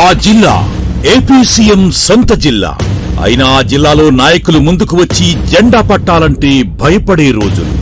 ఆ జిల్లా AP CM సొంత జిల్లా. అయినా ఆ జిల్లాలో నాయకులు ముందుకు వచ్చి జెండా పట్టాలంటే భయపడే రోజులు.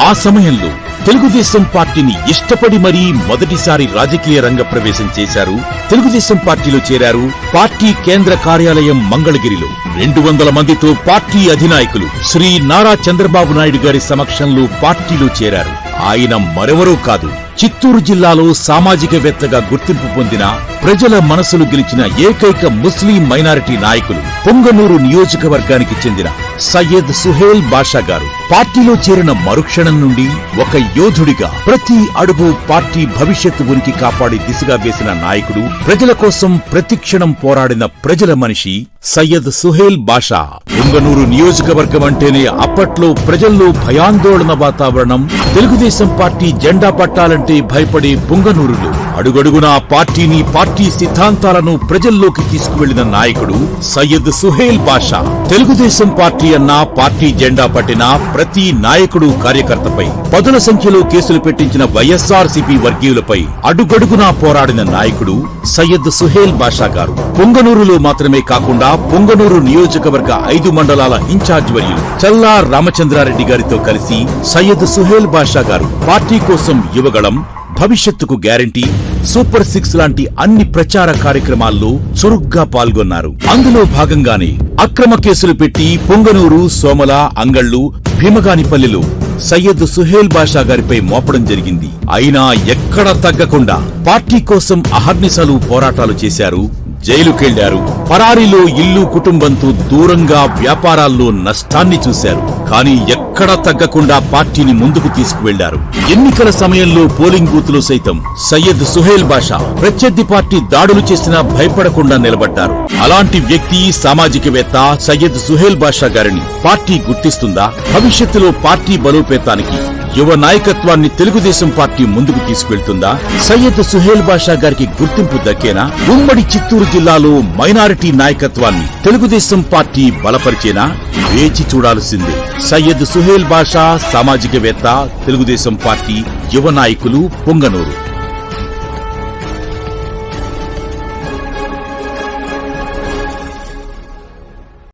ఆ సమయంలో తెలుగుదేశం పార్టీని ఇష్టపడి మరీ మొదటిసారి రాజకీయ రంగ ప్రవేశం చేశారు. తెలుగుదేశం పార్టీలో చేరారు పార్టీ కేంద్ర కార్యాలయం మంగళగిరిలో. రెండు వందల మందితో పార్టీ అధినాయకులు శ్రీ నారా చంద్రబాబు నాయుడు గారి సమక్షంలో పార్టీలో చేరారు. ఆయన మరెవరూ కాదు. చిత్తూరు జిల్లాలో సామాజికవేత్తగా గుర్తింపు పొందిన ప్రజల మనసులు గెలిచిన ఏకైక ముస్లిం మైనారిటీ నాయకులు పొంగనూరు నియోజకవర్గానికి చెందిన సయ్యద్ సుహేల్ బాషా గారు. పార్టీలో చేరిన మరుక్షణం నుండి ఒక యోధుడిగా ప్రతి అడుగు పార్టీ భవిష్యత్తు ఉనికి కాపాడి దిశగా వేసిన నాయకుడు ప్రజల కోసం ప్రతిక్షణం పోరాడిన ప్రజల మనిషి సయ్యద్ సుహేల్ బాషా. పొంగనూరు నియోజకవర్గం అంటేనే అప్పట్లో ప్రజల్లో భయాందోళన వాతావరణం తెలుగుదేశం పార్టీ జెండా పట్టాలంటే భయపడే పొంగనూరులో. అడుగడుగునా పార్టీని పార్టీ సిద్ధాంతాలను ప్రజల్లోకి తీసుకువెళ్ళిన నాయకుడు సయ్యద్ సుహేల్ బాషా. తెలుగుదేశం పార్టీ అన్న పార్టీ జెండా పట్టిన ప్రతి నాయకుడు కార్యకర్తపై పదుల సంఖ్యలో కేసులు పెట్టించిన వైఎస్ఆర్ సిపి వర్గీయులపై అడుగడుగునా పోరాడిన నాయకుడు సయ్యద్ సుహేల్ బాషా గారు. పొంగనూరులో మాత్రమే కాకుండా పొంగనూరు నియోజకవర్గ ఐదు మండలాల ఇన్ఛార్జ్ వర్యులు చల్లా రామచంద్రారెడ్డి గారితో కలిసి సయ్యద్ సుహేల్ బాషా గారు పార్టీ కోసం యువగళం భవిష్యత్తుకు గ్యారంటీ సూపర్ సిక్స్ లాంటి అన్ని ప్రచార కార్యక్రమాల్లో చురుగ్గా పాల్గొన్నారు. అందులో భాగంగానే అక్రమ కేసులు పెట్టి పొంగనూరు సోమల అంగళ్ళు భీమగానిపల్లిలో సయ్యద్ సుహేల్ బాషా గారిపై మోపడం జరిగింది. అయినా ఎక్కడా తగ్గకుండా పార్టీ కోసం అహర్నిశలు పోరాటాలు చేశారు జైలుకెళ్ళారు. పరారీలో ఇల్లు కుటుంబంతో దూరంగా వ్యాపారాల్లో నష్టాన్ని చూశారు. కానీ ఎక్కడా తగ్గకుండా పార్టీని ముందుకు తీసుకువెళ్ళారు. ఎన్నికల సమయంలో పోలింగ్ బూత్లో సైతం సయ్యద్ సుహేల్ బాషా ప్రత్యర్థి పార్టీ దాడులు చేసినా భయపడకుండా నిలబడ్డారు. అలాంటి వ్యక్తి సామాజికవేత్త సయ్యద్ సుహేల్ బాషా గారిని పార్టీ గుర్తిస్తుందా? భవిష్యత్తులో పార్టీ బలోపేతానికి యువ నాయకత్వాన్ని తెలుగుదేశం పార్టీ ముందుకు తీసుకెళ్తుందా? సయ్యద్ సుహేల్ బాషా గారికి గుర్తింపు దక్కేనా? ఉమ్మడి చిత్తూరు జిల్లాలో మైనారిటీ నాయకత్వాన్ని తెలుగుదేశం పార్టీ బలపరిచేనా? వేచి చూడాల్సిందే. సయ్యద్ సుహేల్ బాషా సామాజికవేత్త తెలుగుదేశం పార్టీ యువ నాయకులు పొంగనూరు.